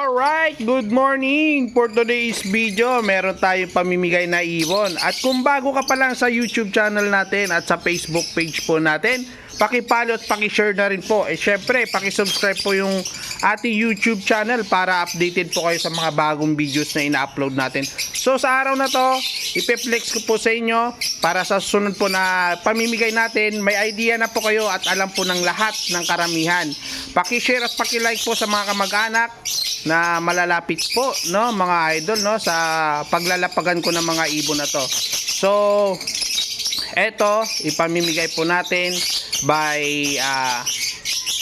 Alright, good morning! For today's video, meron tayong pamimigay na ibon. At kung bago ka pa lang sa YouTube channel natin at sa Facebook page po natin, pakipalo at pakishare na rin po. Eh syempre, pakisubscribe po yung ating YouTube channel para updated po kayo sa mga bagong videos na ina-upload natin. So sa araw na to, ipeflex ko po sa inyo para sa sunod po na pamimigay natin, may idea na po kayo at alam po ng lahat ng karamihan. Pakishare at pakilike po sa mga kamag-anak na malalapit po, no, mga idol, no, sa paglalapagan ko ng mga ibon na to. So, eto, ipamimigay po natin by ah,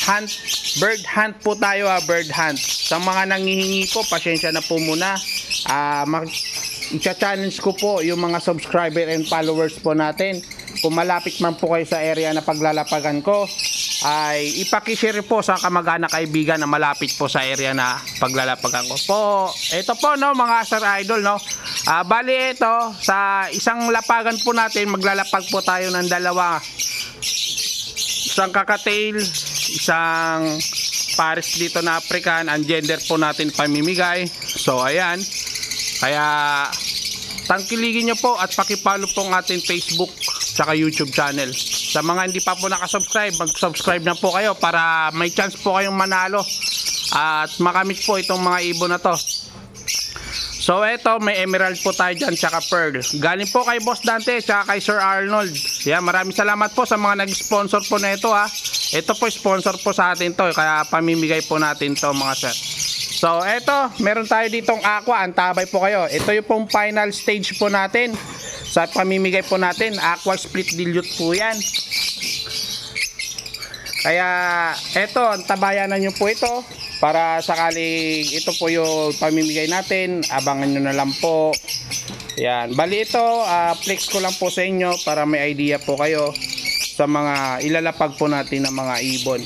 hunt, bird hunt po tayo, ah, bird hunt. Sa mga nangihingi po, pasensya na po muna. Ah, mag, i-challenge ko po yung mga subscriber and followers po natin. Kung malapit man po kayo sa area na paglalapagan ko, ay ipakishare po sa kamag-anak kaibigan na malapit po sa area na paglalapagan ko po. Ito po no mga sir idol no. Ah, bali ito sa isang lapagan po natin maglalapag po tayo ng dalawa. Isang kakatail, isang pares dito na African, ang gender po natin pamimigay. So ayan. Kaya tangkiligin nyo po at pakipalo po ang ating Facebook tsaka YouTube channel. Sa mga hindi pa po nakasubscribe, mag-subscribe na po kayo para may chance po kayong manalo at makamit po itong mga ibon na to. So eto, may emerald po tayo dyan tsaka pearl. Galing po kay Boss Dante tsaka kay Sir Arnold. Yan, maraming salamat po sa mga nag-sponsor po na ito ha. Ito po sponsor po sa atin to, kaya pamimigay po natin to mga sir. So eto, meron tayo ditong aqua, antabay po kayo. Ito yung pong final stage po natin. Sa pamimigay po natin, aqua split dilute po yan. Kaya eto, tabayanan nyo po ito para sakali ito po yung pamimigay natin, abangan nyo na lang po. Yan, bali ito, ah, flex ko lang po sa inyo para may idea po kayo sa mga ilalapag po natin ng mga ibon.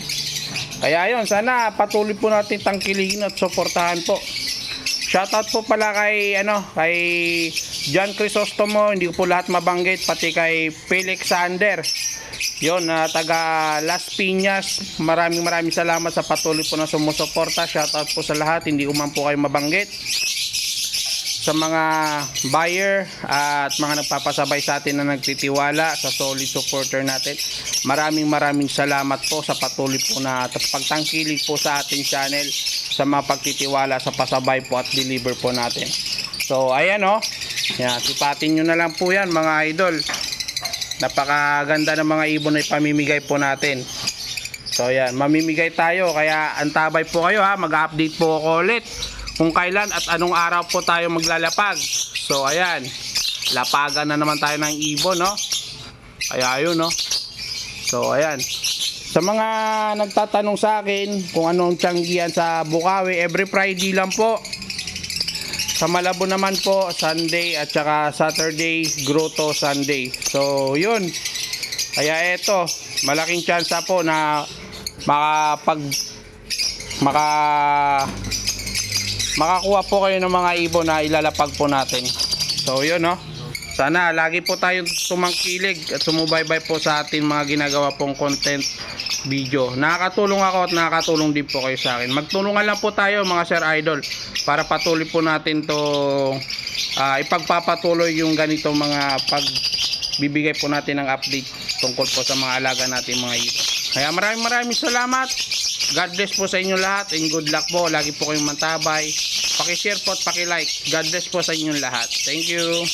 Kaya yon sana patuloy po natin tangkilikin at suportahan po. Shoutout po pala kay ano, kay John Crisostomo, hindi ko po lahat mabanggit, pati kay Felix Sander. Yon, na taga Las Piñas. Maraming maraming salamat sa patuloy po na sumusuporta. Shoutout po sa lahat, hindi man po kayo mabanggit. Sa mga buyer at mga nagpapasabay sa atin na nagtitiwala sa solid supporter natin. Maraming maraming salamat po sa patuloy po na pagtangkilig po sa ating channel sa mga pagtitiwala sa pasabay po at deliver po natin. So, ayan o. Oh. Yan, sipatin nyo na lang po yan mga idol. Napakaganda ng mga ibon na ipamimigay po natin. So yan, mamimigay tayo kaya antabay po kayo ha, mag-update po ako ulit kung kailan at anong araw po tayo maglalapag. So ayan, lapagan na naman tayo ng ibon no. Kaya ayun no. So ayan. Sa mga nagtatanong sa akin kung anong tiyanggihan sa Bukawi, every Friday lang po. Sa Malabo naman po, Sunday at saka Saturday, Grotto Sunday. So, yun. Kaya eto, malaking chance po na makapag maka makakuha po kayo ng mga ibon na ilalapag po natin. So, yun no. Sana lagi po tayong tumangkilig at sumubaybay po sa ating mga ginagawa pong content video. Nakakatulong ako at nakakatulong din po kayo sa akin. Magtulungan lang po tayo mga sir idol para patuloy po natin to ah, ipagpapatuloy yung ganito mga pag bibigay po natin ng update tungkol po sa mga alaga natin mga ibon. Kaya maraming maraming salamat. God bless po sa inyo lahat and good luck po. Lagi po kayong mantabay. Paki-share po at paki-like. God bless po sa inyong lahat. Thank you.